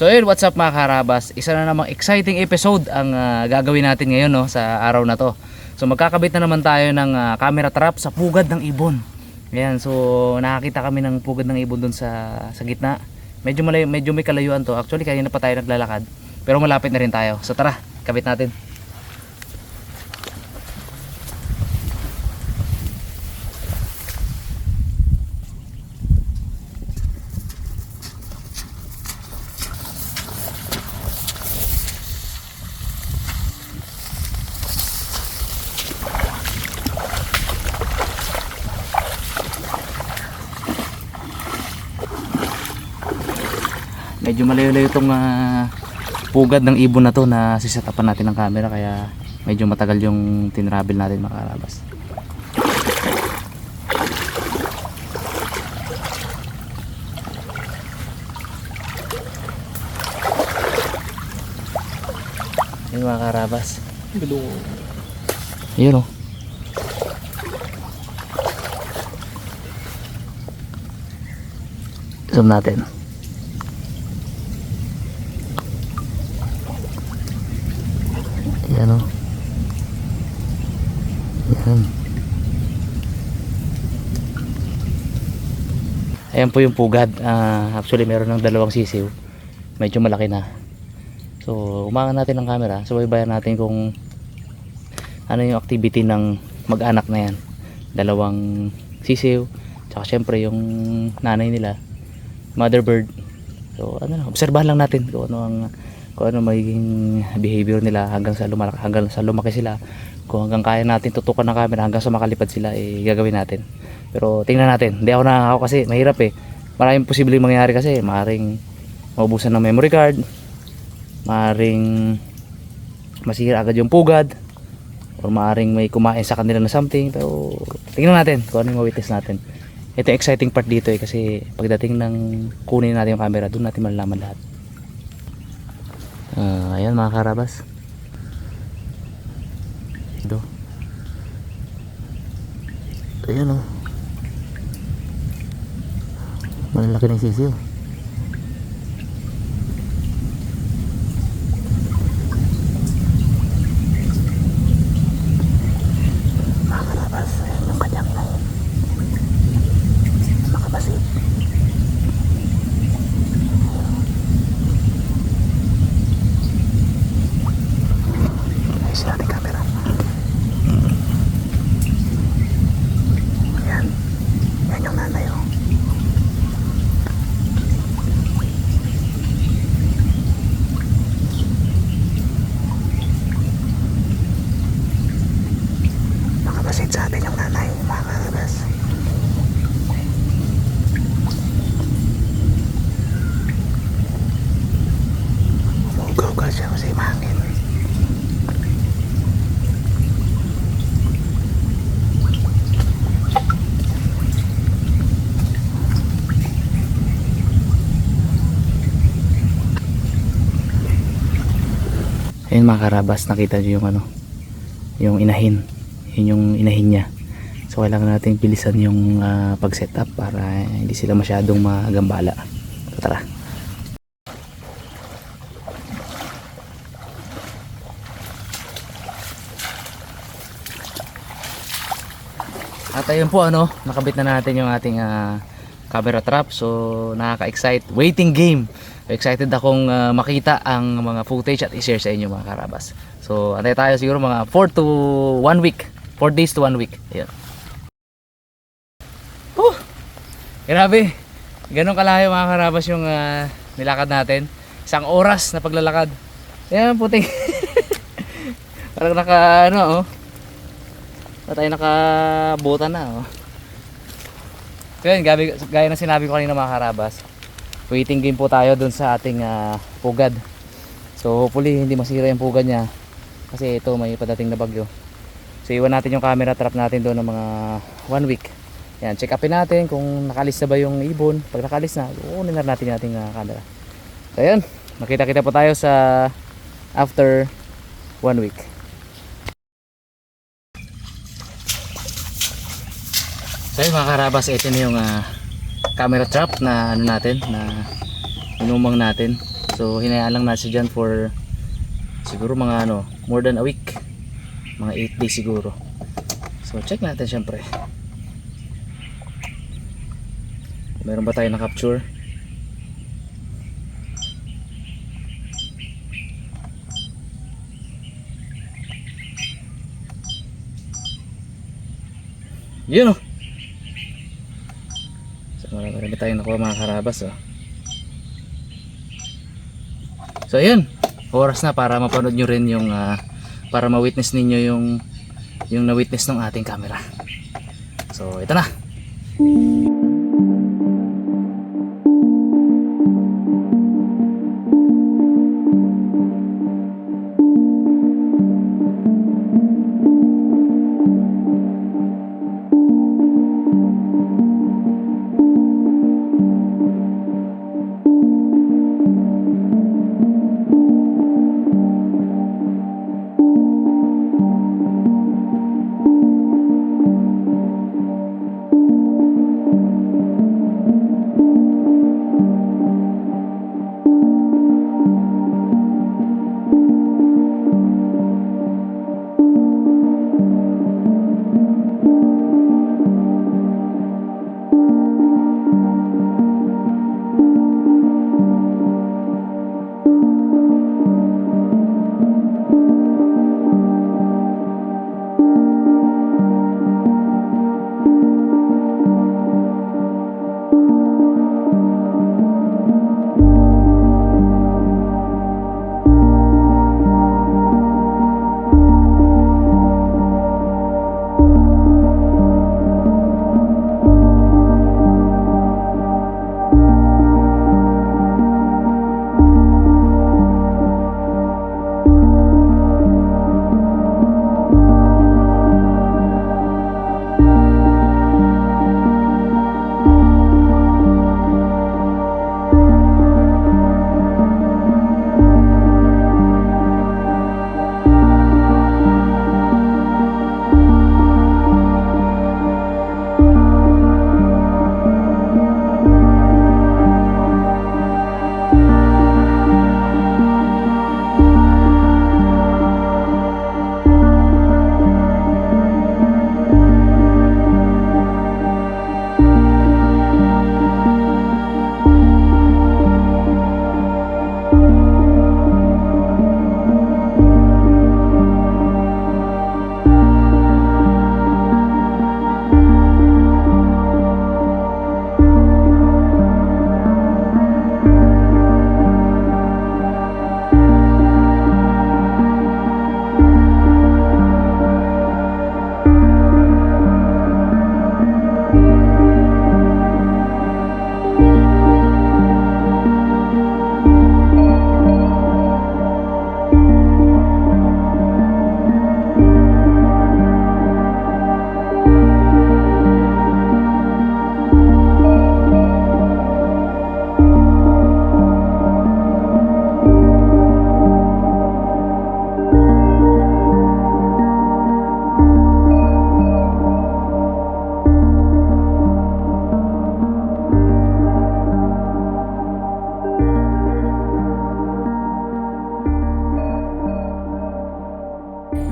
So yun, what's up mga karabas? Isa na namang exciting episode ang ah, gagawin natin ngayon no, sa araw na to. So magkakabit na naman tayo ng ah, camera trap sa pugad ng ibon. Ayan, so nakakita kami ng pugad ng ibon dun sa, sa gitna. Medyo, malay, medyo may kalayuan to. Actually, kanina pa tayo naglalakad. Pero malapit na rin tayo. So tara, kabit natin. Medyo malayo-layo itong ah, pugad ng ibon na to na sisetapan natin ng camera kaya medyo matagal yung tinravel natin makarabas yun mga karabas. Yun o zoom natin Yan o. Yan. Ayan po yung pugad. Ah, actually meron ng dalawang sisiw. Medyo malaki na. So, umangan natin ng camera. Subaybayan natin kung ano yung activity ng mag-anak na yan. Dalawang sisiw. Tsaka syempre yung nanay nila. Mother bird. So, ano lang, obserbahan lang natin kung ano ang kung ano magiging behavior nila hanggang sa lumaki, hanggang sa lumaki sila. Kung hanggang kaya natin tutukan ng camera hanggang sa makalipad sila, eh, gagawin natin. Pero tingnan natin. Hindi ako nakakaw kasi mahirap eh. Maraming posibleng mangyari kasi. Maring maubusan ng memory card. Maring masira agad yung pugad. Or maring may kumain sa kanila na something. Pero tingnan natin kung ano yung mawitness natin. Ito exciting part dito eh kasi pagdating ng kunin natin yung camera, doon natin malalaman lahat. Ah, ayan mga karabas. Ito. Ayan oh. Malalaki na yung sisiyo. Mga karabas, ayan yung kanyang nakabasit. Ayos natin camera. Ayan. Yan yung nanay oh. Nakabasit sa atin yung nanay, mga karabas. Umugaw-ugaw siya kasi mahangin. Ayun mga karabas, nakita nyo yung ano, yung inahin. Yun yung inahin niya. So kailangan natin bilisan yung ah, pag-setup para hindi sila masyadong magambala. So tara. At ayun po ano, nakabit na natin yung ating ah, camera trap. So nakaka-excite. Waiting game. Excited akong ah, makita ang mga footage at i-share sa inyo mga karabas. So antay tayo siguro mga 4 to 1 week. 4 days to 1 week. Ayun. Oh, grabe. Ganun kalayo mga karabas yung ah, nilakad natin. Isang oras na paglalakad. Yan puting. Parang naka ano oh. Na tayo nakabuta na oh. So yun, gabi, gaya ng sinabi ko kanina mga karabas. Waiting game po tayo dun sa ating ah, pugad. So hopefully hindi masira yung pugad niya. Kasi ito may padating na bagyo. So iwan natin yung camera trap natin doon ng mga one week. Yan, check upin natin kung nakalis na ba yung ibon. Pag nakalis na, kukunin na natin yung ating ah, camera. So yun, makita-kita po tayo sa after one week. So yun mga karabas, ito na yung ah, camera trap na ano natin, na inumang natin. So hinayaan lang natin dyan for siguro mga ano, more than a week. Mga 8 days siguro. So check natin syempre. Meron ba tayo na capture? Yun oh. Marami tayong nakuha mga karabas oh. So ayun, oras na para mapanood nyo rin yung ah, para ma-witness ninyo yung yung na-witness ng ating camera. So ito na.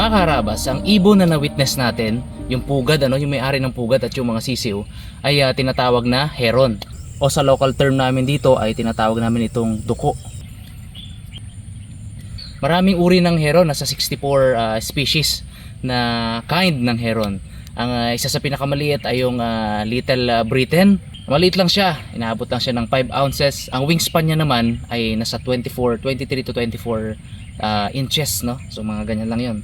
Mga karabas, ang ibon na na-witness natin, yung pugad, ano, yung may-ari ng pugad at yung mga sisiw, ay ah, tinatawag na heron. O sa local term namin dito ay tinatawag namin itong duko. Maraming uri ng heron, nasa 64 ah, species na kind ng heron. Ang ah, isa sa pinakamaliit ay yung ah, Little ah, Britain. Maliit lang siya, inaabot lang siya ng 5 ounces. Ang wingspan niya naman ay nasa 24, 23 to 24 ah, inches, no? So mga ganyan lang 'yon.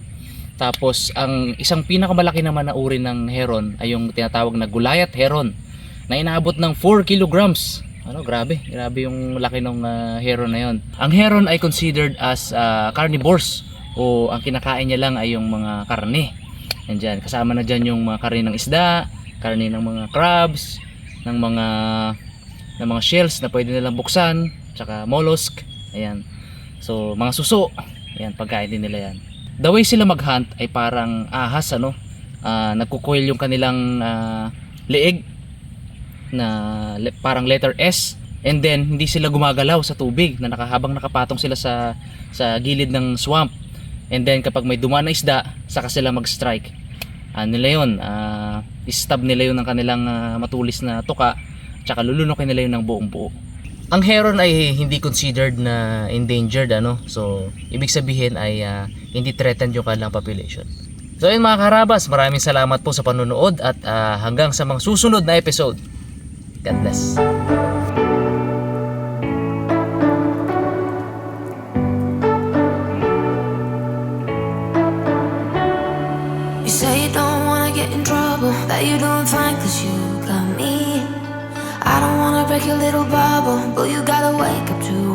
Tapos ang isang pinakamalaki naman na uri ng heron ay yung tinatawag na Gulayat heron na inaabot ng 4 kilograms. Ano, grabe. Grabe yung laki ng heron na yon. Ang heron ay considered as ah, carnivores o ang kinakain niya lang ay yung mga karne. Yan dyan. Kasama na dyan yung mga karne ng isda, karne ng mga crabs, ng mga ng mga shells na pwede nilang buksan, tsaka mollusk. Ayan. So, mga suso. Ayan, pagkain din nila yan. The way sila mag-hunt ay parang ahas, ano? Ah, nagkukuil yung kanilang ah, leeg na le- parang letter S And then hindi sila gumagalaw sa tubig na nakahabang nakapatong sila sa sa gilid ng swamp. And then kapag may dumaan na isda, saka sila mag-strike. Ano nila 'yon? Ah, stab nila 'yon ng kanilang ah, matulis na tuka, tsaka lulunukin nila 'yon ng buong buo. Ang heron ay hindi considered na endangered ano. So, ibig sabihin ay ah, hindi threatened yung kanilang population. So ayun mga karabas, maraming salamat po sa panonood at ah, hanggang sa mga susunod na episode. God bless. Your little bubble, but you gotta wake up to.